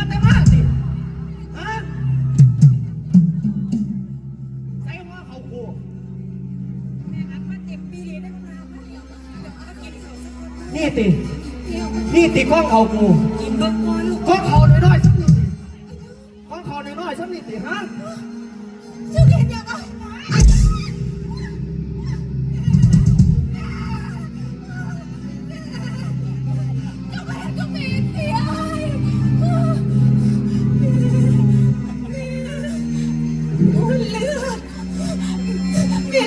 ว่าแต่มาสิฮะใส่หัวเขากูแม่ครับมาเจ็บปีนี้ได้มาเดี๋ยวมากินเขาสักคนนี่ติเดียวนี่ติข้องเขากูกินเบิ้งก่อนลูกข้องเขาน้อยๆสักนิดสิข้องเขาน้อยๆสักนิดสิฮะชื่อ เมีย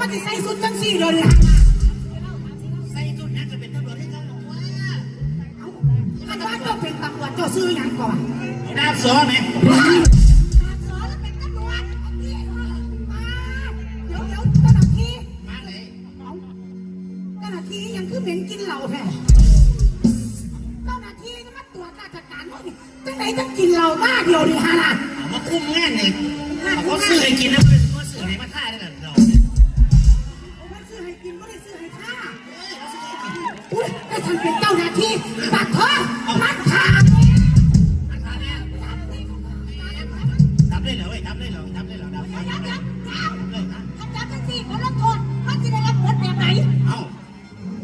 มาจะใส่สุดจังสี่เลยนะใส่ชุดนั้นจะเป็นตำรวจที่เขาบอกว่าถ้าว่าเจ้าเป็นตำรวจเจ้าซื้อหยังก่อนดาบสอไหมสอนแล้วเป็นตำรวจมาเดี๋ยวเดี๋ยวเจ้าหน้าที่มาเลยเอาเจ้าหน้าที่ยังคือเหม็นกินเหล้าแท้เจ้าหน้าที่ก็มาตรวจราชการเขาดิจังไหนจะกินเหล้ามาเดียวดิฮะล่ะเอามาคุ้มงานเนี่ยเขาซื้อให้กินนะ ฉันเป็นเจ้าหน้าที่ปัดเถอะปัดขาทำได้เหรอเว้ยทำได้เหรอทำได้เหรอทำได้เหรอยับยับยับทำยับทั้งสี่คนละคนมันจะได้รับผลแบบไหน เอา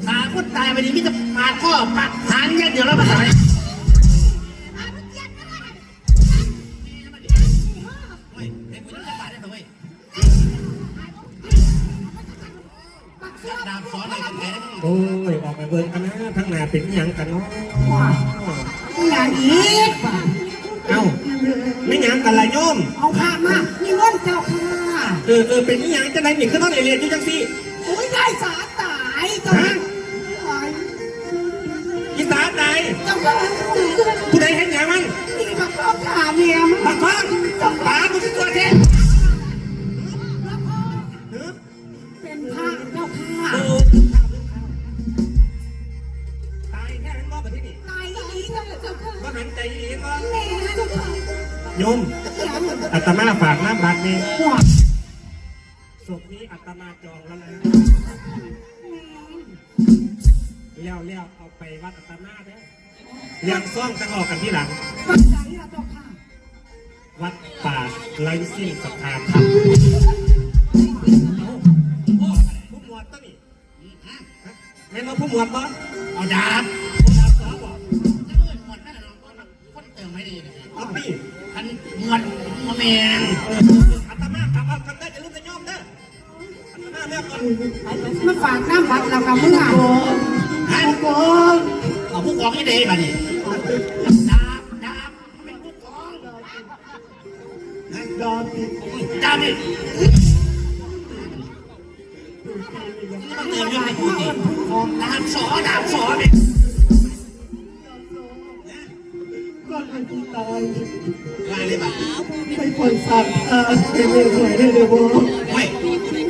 ขาคนตายไปดิมิจะปาดข้อปักหางอย่างเดียวแล้วมาไมอาวุธเย็นก็ได้เฮ้ยเด็กคนนี้จะปาดได้เหรอเว้ยปักเสื้อดาบสอนเลยแกได้ไหมโอ้ยออกไป เบิ่งกันนะทั้งหนาเป็นอหยังกันเนาะอย่างนี้เอ้าไม่หยังกันละโยม เอาผ้ามานี่เงินเจ้าค่ะเออเออเป็นอหยังจะได้หนีขึ้นต้นเอเรียนอยู่จังสิอุ้ยได้สาตายเจ้าฮะอีสานใดเจ้าค่ะผู้ใดเห็นอย่างมันนี่มาเข้าขาเมียมันบักฟังปาบุตรตัวเท โยมอาตมาฝากน้ำบัตรนี่ศพนี้อาตมาจองแล้วนะแล้วแล้วเอาไปวัดอาตมาเด้อยังซ่องจะออกกันที่หลัง วัดป่าไร้สิ้นศรัทธาธรรมผู้หมวดต้นนี่แม่นว่าผู้หมวดบ่เอาดาบ มาแมงเอออาตมาขับเอากันได้จะรู้จะยอมเด้ออาตมาเลือกก่อนมาฝากน้ำบัตรเรากับเมื่อฮะโอ้ยเอาผู้กองยี่เดย์มาดิด ว่าเลยป่ะไม่ควรสั่งทานไปเรื่อยๆได้เลยบ่เฮ้ย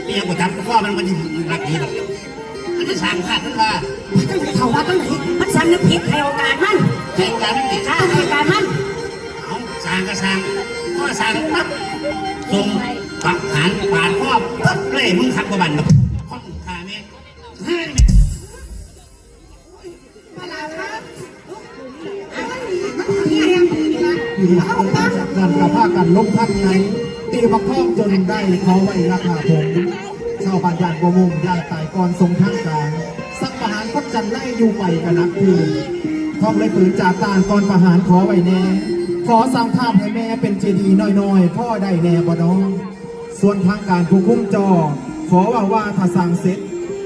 เมียกูจำข้อมันมันอยู่รักดีหรอกมันจะสั่งขาดมันว่าตั้งแต่เขาว่าตั้งไหนมันสำนึกผิดให้โอกาสมันใช้การไม่ติดถ้าให้โอกาสมันเอาสั่งก็สั่งข้ออสั่งปั๊บส่งปักหันปาดข้อปั๊บเลยมึงขับกระบันแบบข้องขาานลบพันไงตีบักท้องจนได้เขาไว้ราคาผมชาวบ้านยานกมุงยานตายก่อนทรงทางกลางสักประหารพัดจันไล่อยู่ไปกันนักคือท้องเลยปืนจากการก่อนประหารขอไว้แน่ ขอสร้างภาพให้แม่เป็นเจดีย์น้อยๆ พ่อได้แน่บ่น้อง ส่วนทางการผู้คุ้มจอ ขอว่าว่าถ้าสั่งเสร็จ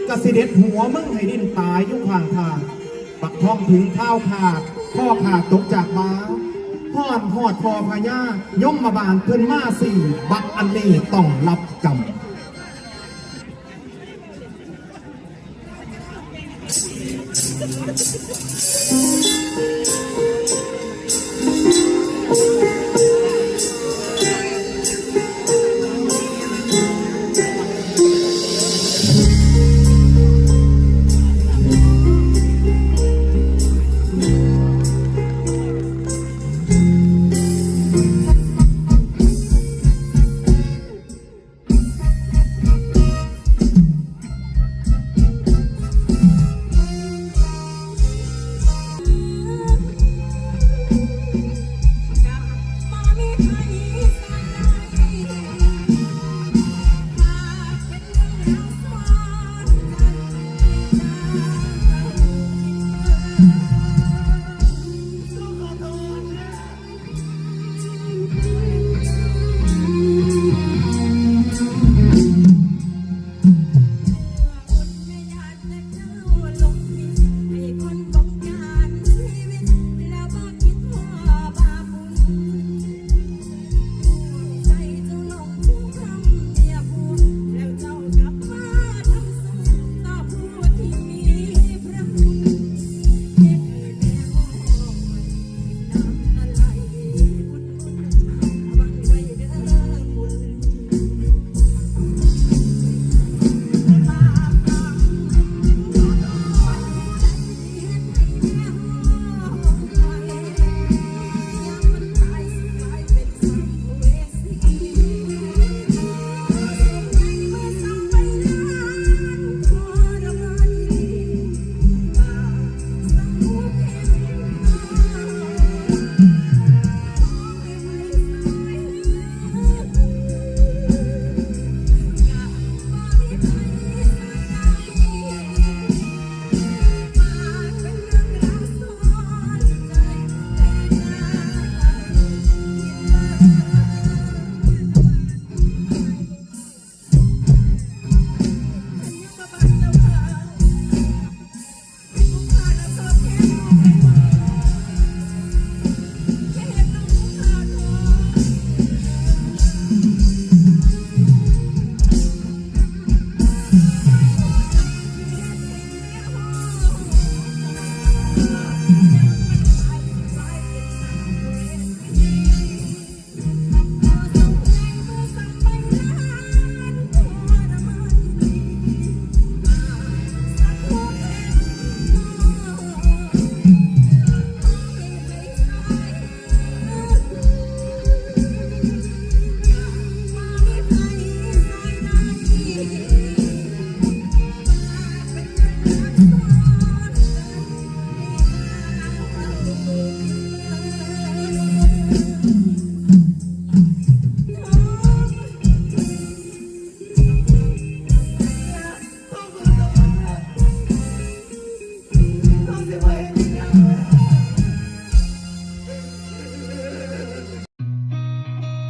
กสิเด็ดหัวมึงให้ดิ้นตายยุ่ข้างทางปักท้องถึงข้าวขาดข้อขาดตกจากบ้า หอดหอดพอพญาย่อมมาบานเพิ่นมาสี่ บักอันนี้ต้องรับกรรม